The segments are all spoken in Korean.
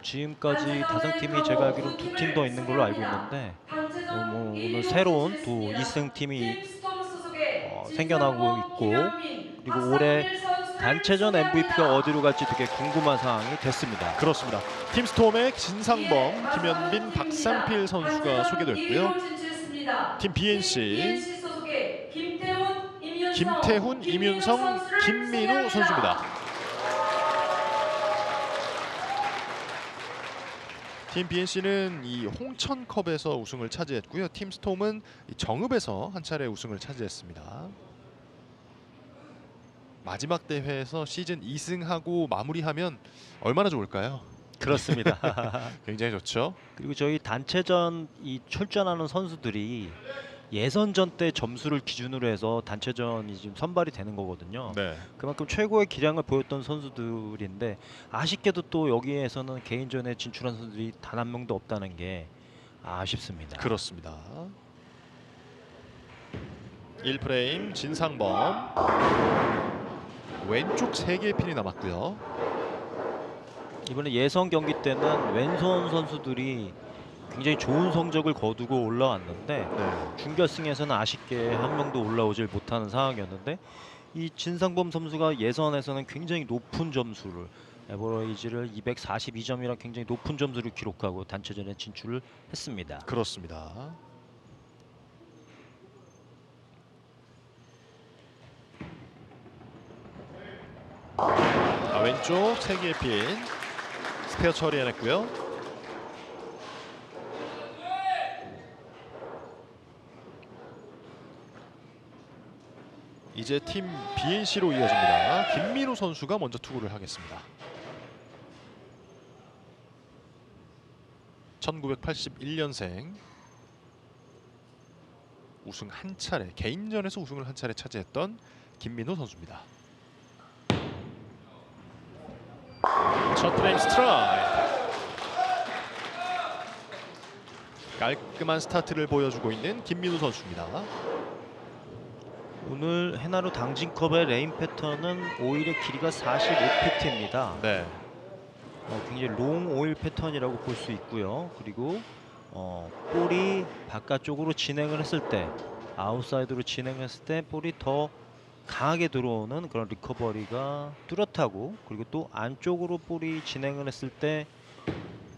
지금까지 다섯 팀이 제가 알기로 두팀 더 있는 걸로 알고 있는데 어, 뭐 오늘 새로운 또 2승 팀이 어, 생겨나고 있고 그리고 올해 단체전 MVP가 어디로 갈지 되게 궁금한 상황이 됐습니다. 그렇습니다. 팀스톰의 진상범, 김현빈, 박상필 선수가 소개됐고요. 팀 BNC 김태훈, 이윤성, 김민우 선수입니다. 팀 BNC는 이 홍천컵에서 우승을 차지했고요. 팀 스톰은 이 정읍에서 한 차례 우승을 차지했습니다. 마지막 대회에서 시즌 2승하고 마무리하면 얼마나 좋을까요? 그렇습니다. 굉장히 좋죠. 그리고 저희 단체전 이 출전하는 선수들이 예선전 때 점수를 기준으로 해서 단체전이 지금 선발이 되는 거거든요. 네. 그만큼 최고의 기량을 보였던 선수들인데 아쉽게도 또 여기에서는 개인전에 진출한 선수들이 단 한 명도 없다는 게 아쉽습니다. 그렇습니다. 1프레임 진상범 왼쪽 3개의 핀이 남았고요. 이번에 예선 경기 때는 왼손 선수들이 굉장히 좋은 성적을 거두고 올라왔는데 네. 준결승에서는 아쉽게 한 명도 올라오질 못하는 상황이었는데 이 진상범 선수가 예선에서는 굉장히 높은 점수를 에버레이지를 242점이라 굉장히 높은 점수를 기록하고 단체전에 진출을 했습니다. 그렇습니다. 아, 왼쪽 3개의 핀 스페어 처리해냈고요. 이제 팀 BNC로 이어집니다. 김민우 선수가 먼저 투구를 하겠습니다. 1981년생 우승 한 차례 개인전에서 우승을 한 차례 차지했던 김민호 선수입니다. 첫 프레임 스트라이크 깔끔한 스타트를 보여주고 있는 김민우 선수입니다. 오늘 해나루 당진컵의 레인 패턴은 오일의 길이가 45피트입니다. 네, 어, 굉장히 롱 오일 패턴이라고 볼 수 있고요. 그리고 어, 볼이 바깥쪽으로 진행을 했을 때 아웃사이드로 진행했을 때 볼이 더 강하게 들어오는 그런 리커버리가 뚜렷하고 그리고 또 안쪽으로 볼이 진행을 했을 때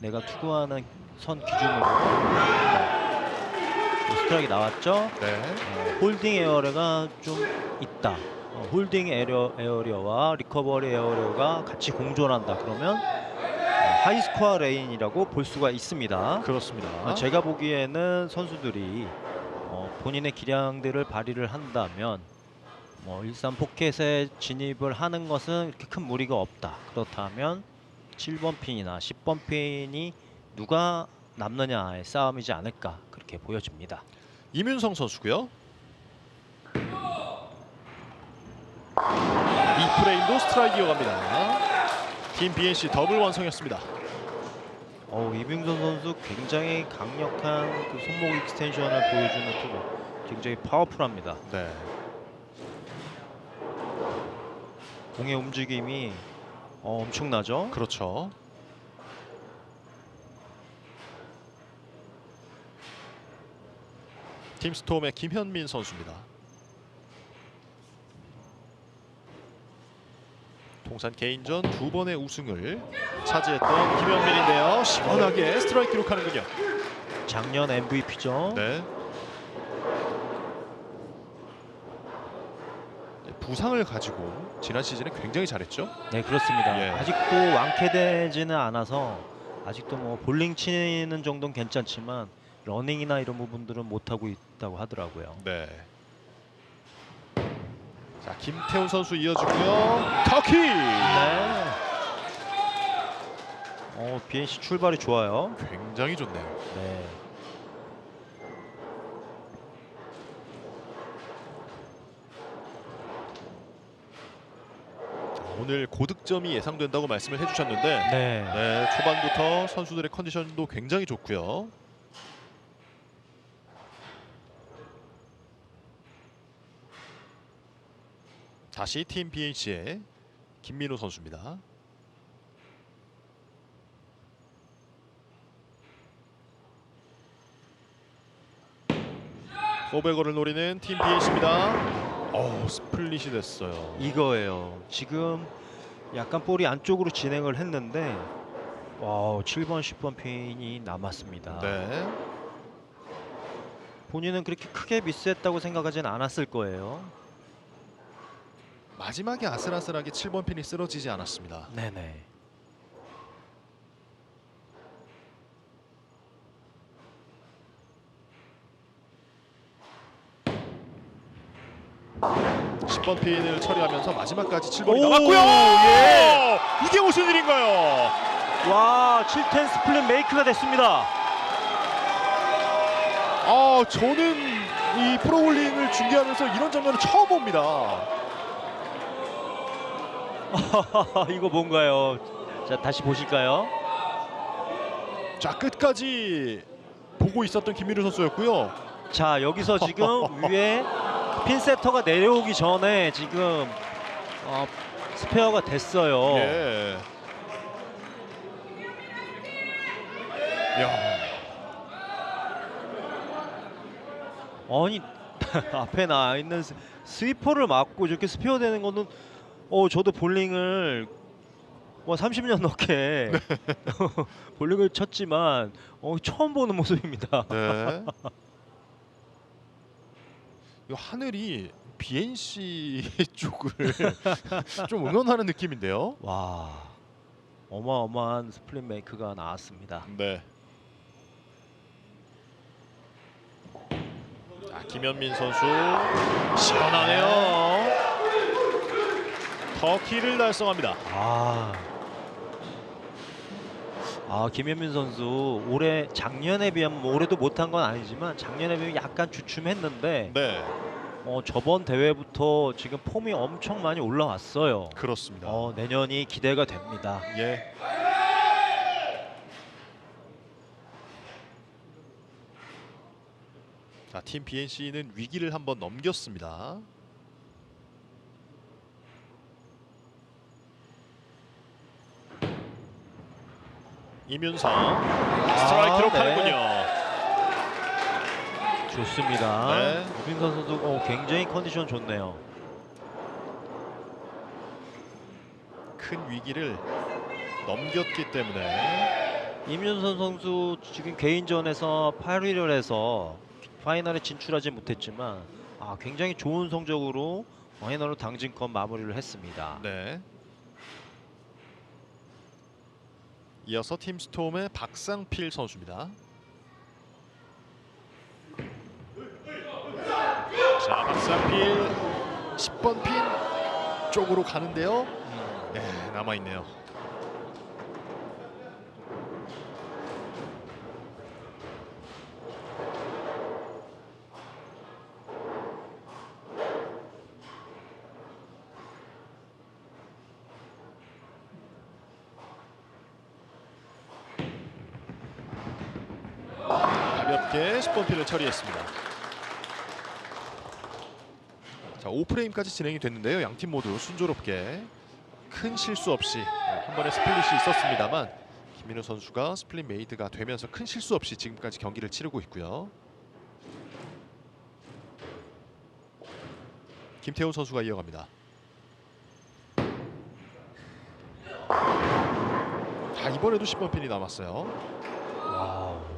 내가 투구하는 선 기준으로 네. 스트라이크 나왔죠. 네, 어, 홀딩 에어리가 좀 있다. 어, 홀딩 에어, 에어리어와 리커버리 에어리어가 같이 공존한다. 그러면 어, 하이스코어 레인이라고 볼 수가 있습니다. 그렇습니다. 어, 제가 보기에는 선수들이 어, 본인의 기량들을 발휘를 한다면 뭐 일산 포켓에 진입을 하는 것은 이렇게 큰 무리가 없다. 그렇다면 7번 핀이나 10번 핀이 누가 남느냐의 싸움이지 않을까 그렇게 보여집니다. 이민성 선수고요. 이 프레임도 스트라이크 이어갑니다. 팀 BNC 더블 완성했습니다. 어, 이병선 선수 굉장히 강력한 그 손목 익스텐션을 보여주는 투구. 굉장히 파워풀합니다. 네. 공의 움직임이 어, 엄청나죠. 그렇죠. 팀 스톰의 김현민 선수입니다. 통산 개인전 두 번의 우승을 차지했던 김현민인데요. 시원하게 스트라이크 기록하는군요. 작년 MVP죠. 네. 네, 부상을 가지고 지난 시즌에 굉장히 잘했죠. 네, 그렇습니다. 예. 아직도 완쾌되지는 않아서 아직도 뭐 볼링 치는 정도는 괜찮지만 러닝이나 이런 부분들은 못 하고 있다고 하더라고요. 네. 자 김태훈 선수 이어주고요. 터키. 네. 어, BNC 출발이 좋아요. 굉장히 좋네요. 네. 오늘 고득점이 예상된다고 말씀을 해주셨는데 네. 네, 초반부터 선수들의 컨디션도 굉장히 좋고요. 다시 팀 BH의 김민호 선수입니다. 포백어를 노리는 팀 BH입니다. 어 스플릿이 됐어요. 이거예요. 지금 약간 볼이 안쪽으로 진행을 했는데 와, 7번 10번 핀이 남았습니다. 네. 본인은 그렇게 크게 미스했다고 생각하진 않았을 거예요. 마지막에 아슬아슬하게 7번 핀이 쓰러지지 않았습니다. 네네. 십번 핀을 처리하면서 마지막까지 7번이 오, 남았고요. 예. 이게 무슨 일인가요? 와710 스플릿 메이크가 됐습니다. 아 저는 이 프로볼링을 중계하면서 이런 장면을 처음 봅니다. 이거 뭔가요? 자 다시 보실까요? 자 끝까지 보고 있었던 김민우 선수였고요. 자 여기서 지금 위에 핀세터가 내려오기 전에 지금 어, 스페어가 됐어요. 예. 야, 아니 앞에 나 있는 스- 스위퍼를 맞고 저렇게 스페어 되는 거는 어 저도 볼링을 뭐 30년 넘게 볼링을 쳤지만 어 처음 보는 모습입니다. 네. 이 하늘이 BNC 쪽을 좀 응원하는 느낌인데요. 와 어마어마한 스플릿 메이크가 나왔습니다. 네. 자, 김현민 선수 시원하네요. 터키를 달성합니다. 아. 아 김현민 선수 올해 작년에 비하면 뭐 올해도 못한 건 아니지만 작년에 비하면 약간 주춤했는데 네, 어, 저번 대회부터 지금 폼이 엄청 많이 올라왔어요. 그렇습니다. 어, 내년이 기대가 됩니다. 예. 자, 팀 BNC는 위기를 한번 넘겼습니다. 이윤성 스트라이크로 네. 가는군요. 좋습니다. 네. 유빈선 선수 어, 굉장히 컨디션 좋네요. 큰 위기를 넘겼기 때문에 임윤선 선수 지금 개인전에서 8위를 해서 파이널에 진출하지 못했지만 아, 굉장히 좋은 성적으로 파이널로 당진권 마무리를 했습니다. 네. 이어서 팀 스톰의 박상필 선수입니다. 자, 박상필 10번 핀 쪽으로 가는데요. 음, 네, 남아 있네요. 가볍게 10번 핀을 처리했습니다. 자, 5프레임까지 진행이 됐는데요. 양 팀 모두 순조롭게 큰 실수 없이 네, 한 번의 스플릿이 있었습니다만 김민우 선수가 스플릿 메이드가 되면서 큰 실수 없이 지금까지 경기를 치르고 있고요. 김태훈 선수가 이어갑니다. 자, 이번에도 10번 핀이 남았어요. 와우.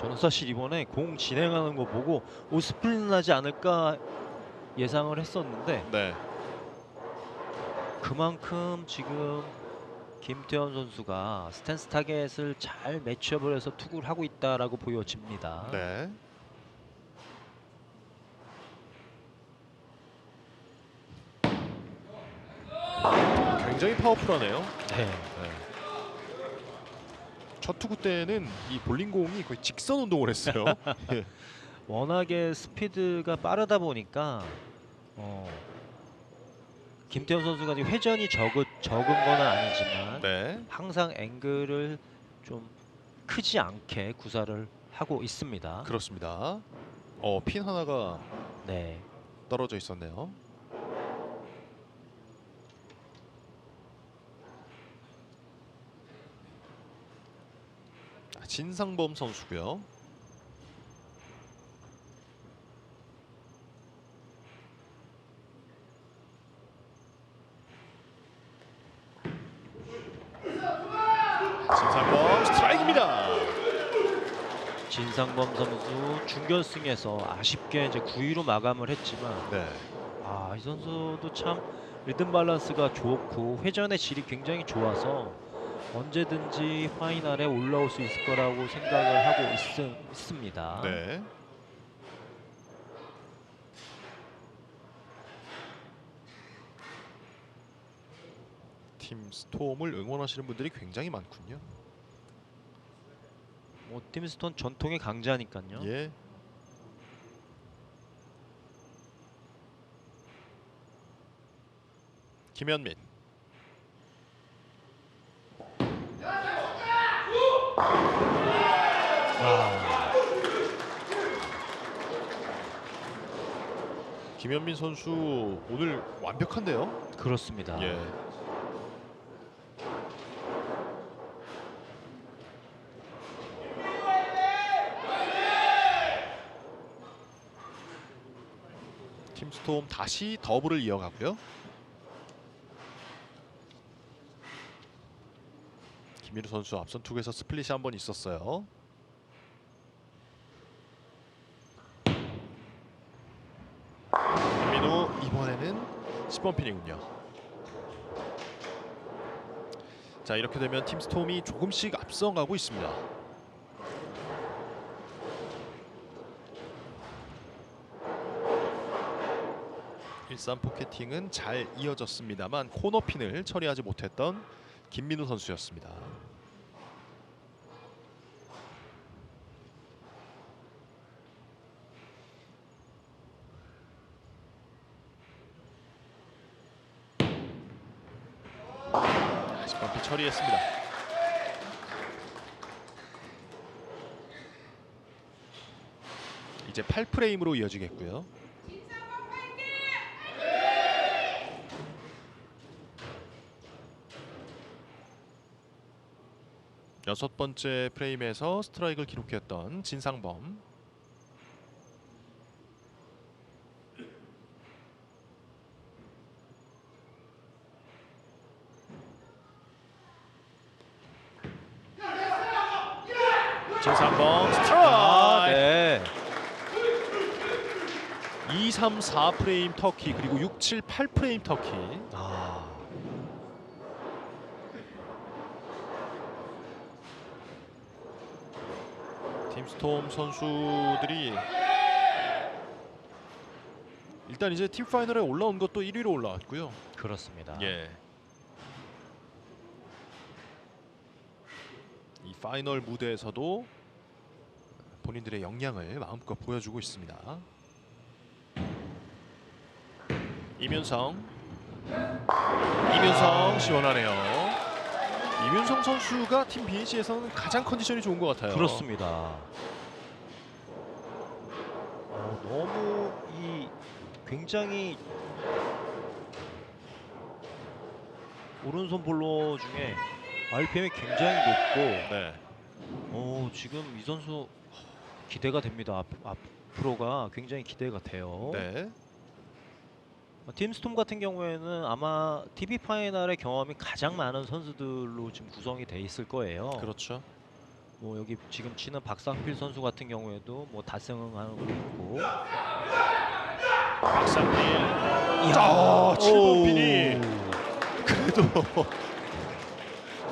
저는 사실 이번에 공 진행하는 거 보고 오 스플릿 나지 않을까 예상을 했었는데 네. 그만큼 지금 김태현 선수가 스탠스 타겟을 잘 매치업을 해서 투구를 하고 있다라고 보여집니다. 네. 굉장히 파워풀하네요. 네. 네. 첫 투구 때는 이 볼링공이 거의 직선 운동을 했어요. 예. 워낙에 스피드가 빠르다 보니까 어, 김태현 선수가 지금 회전이 적은 적은 건 아니지만 네. 항상 앵글을 좀 크지 않게 구사를 하고 있습니다. 그렇습니다. 어, 핀 하나가 네. 떨어져 있었네요. 진상범 선수고요. 진상범 스트라이크입니다. 진상범 선수 중결승에서 아쉽게 이제 9위로 마감을 했지만 네. 아, 이 선수도 참 리듬 밸런스가 좋고 회전의 질이 굉장히 좋아서 언제든지 파이널에 올라올 수 있을 거라고 생각을 하고 있, 습니다 네. 팀 스톰을 응원하시는 분들이 굉장히 많군요. 뭐 팀스톤 전통의 강자니까요. 예. 김현민. 아, 김현민 선수 오늘 완벽한데요. 그렇습니다. 예. 팀스톰 다시 더블을 이어가고요. 김민우 선수 앞선 투구에서 스플릿이 한 번 있었어요. 김민우 이번에는 10번 핀이군요. 자 이렇게 되면 팀 스톰이 조금씩 앞서가고 있습니다. 일산 포켓팅은 잘 이어졌습니다만 코너핀을 처리하지 못했던 김민우 선수였습니다. 처리했습니다. 이제 8프레임으로 이어지겠고요. 여섯 번째 프레임에서 스트라이크를 기록했던 진상범 아, 스트라이크 네. 2, 3, 4 프레임 터키 그리고 6, 7, 8 프레임 터키 아, 팀스톰 선수들이 일단 이제 팀 파이널에 올라온 것도 1위로 올라왔고요. 그렇습니다. 예. 이 파이널 무대에서도 본인들의 역량을 마음껏 보여주고 있습니다. 이윤성, 이윤성 시원하네요. 이윤성 선수가 팀 BH에서는 가장 컨디션이 좋은 것 같아요. 그렇습니다. 어, 너무 이 굉장히 오른손 볼로 중에 RPM이 굉장히 높고 네. 어, 지금 이 선수 기대가 됩니다. 앞, 앞으로가 굉장히 기대가 돼요. 네. 어, 팀스톰 같은 경우에는 아마 TV 파이널의 경험이 가장 많은 선수들로 지금 구성이 돼 있을 거예요. 그렇죠. 뭐 여기 지금 치는 박상필 선수 같은 경우에도 뭐 다승하고 있고 박상필. 아, 7번 오. 핀이 그래도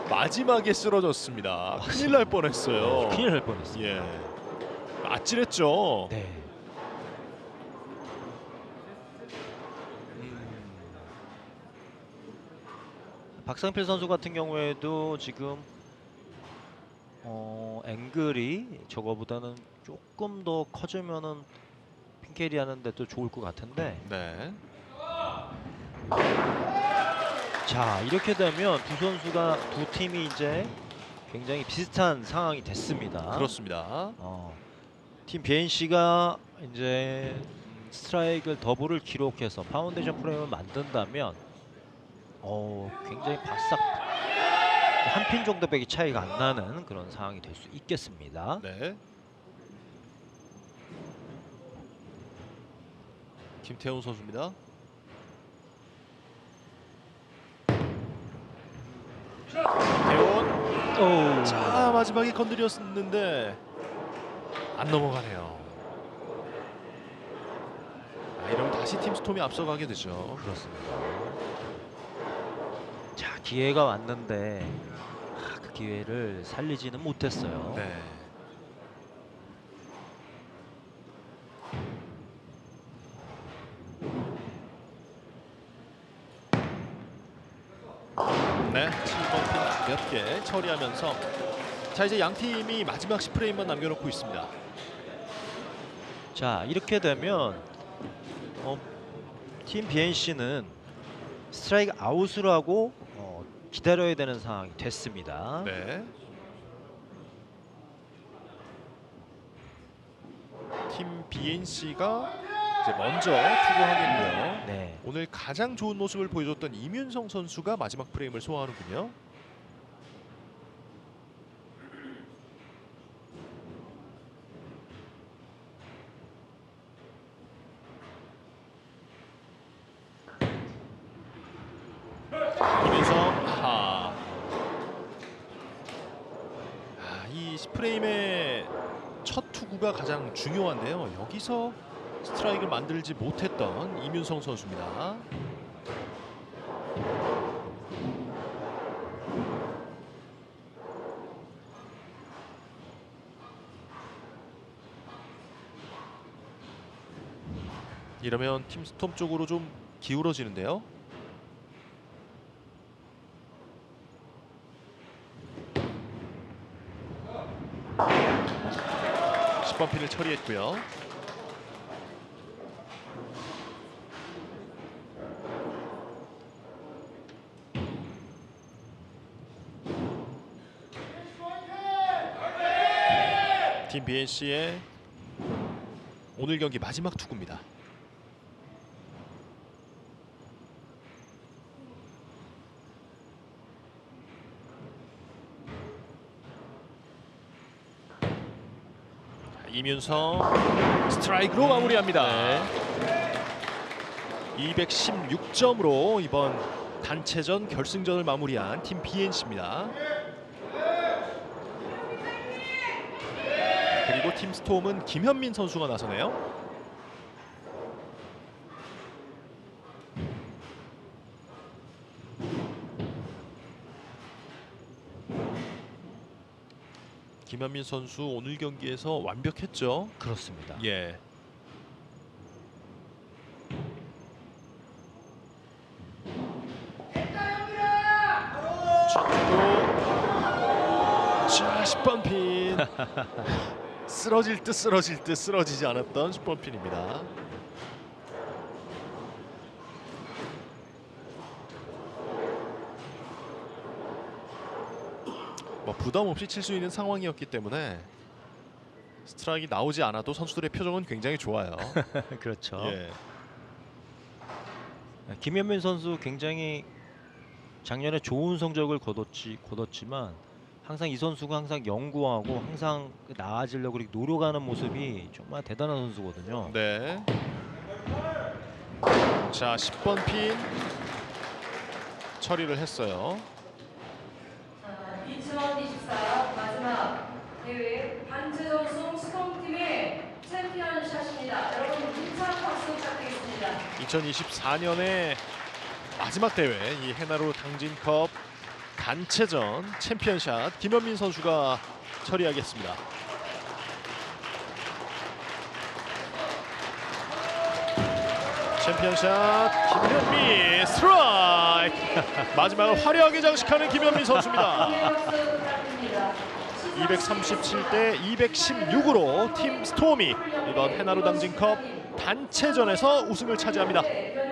마지막에 쓰러졌습니다. 큰일 날 뻔했어요. 큰일 날 뻔했습니다. 예. 아찔했죠. 네. 박상필 선수 같은 경우에도 지금 어, 앵글이 저거보다는 조금 더 커지면은 핀캐리 하는데 도 좋을 것 같은데 네. 자 이렇게 되면 두 선수가 두 팀이 이제 굉장히 비슷한 상황이 됐습니다. 그렇습니다. 어, 팀 BNC가 이제 음, 스트라이크를 더블을 기록해서 파운데이션 프레임을 만든다면 어, 굉장히 바싹 한 핀 정도밖에 차이가 안 나는 그런 상황이 될 수 있겠습니다. 네. 김태훈 선수입니다. 김태훈 오. 자 마지막에 건드렸었는데 안 넘어가네요. 아, 이러면 다시 팀 스톰이 앞서가게 되죠. 그렇습니다. 자 기회가 왔는데 아, 그 기회를 살리지는 못했어요. 네. 네, 7번 핀 가볍게 처리하면서 자 이제 양 팀이 마지막 10프레임만 남겨놓고 있습니다. 자 이렇게 되면 어, 팀 BNC는 스트라이크 아웃을 하고 어, 기다려야 되는 상황이 됐습니다. 네. 팀 BNC가 이제 먼저 투구하겠고요. 네. 오늘 가장 좋은 모습을 보여줬던 이윤성 선수가 마지막 프레임을 소화하는군요. 이윤성 아하. 아, 이 프레임의 첫 투구가 가장 중요한데요. 여기서 스트라이크를 만들지 못했던 이윤성 선수입니다. 이러면 팀 스톰 쪽으로 좀 기울어지는데요. 핀을 처리했고요. 팀 BNC의 오늘 경기 마지막 투구입니다. 이윤성 스트라이크로 마무리합니다. 216점으로 이번 단체전 결승전을 마무리한 팀 BNC입니다. 그리고 팀 스톰은 김현민 선수가 나서네요. 김현민 선수 오늘 경기에서 완벽했죠. 그렇습니다. 예. 자, 10번 핀. 쓰러질 듯 쓰러질 듯 쓰러지지 않았던 10번 핀입니다. 뭐 부담 없이 칠 수 있는 상황이었기 때문에 스트라이크 나오지 않아도 선수들의 표정은 굉장히 좋아요. 그렇죠. 예. 김현민 선수 굉장히 작년에 좋은 성적을 거뒀지 거뒀지만 항상 이 선수가 항상 연구하고 항상 나아지려고 이렇게 노력하는 모습이 정말 대단한 선수거든요. 네. 자, 10번 핀 처리를 했어요. 2024 마지막 반지전송 스톰팀의 챔피언샷입니다. 여러분 힘찬 박수 부탁드리겠습니다. 2024년의 마지막 대회 이 해나루 당진컵 단체전 챔피언샷 김현민 선수가 처리하겠습니다. 챔피언샷 김현민 스트라이크 마지막을 화려하게 장식하는 김현민 선수입니다. 237대 216으로 팀 스톰이 이번 해나루 당진컵 단체전에서 우승을 차지합니다.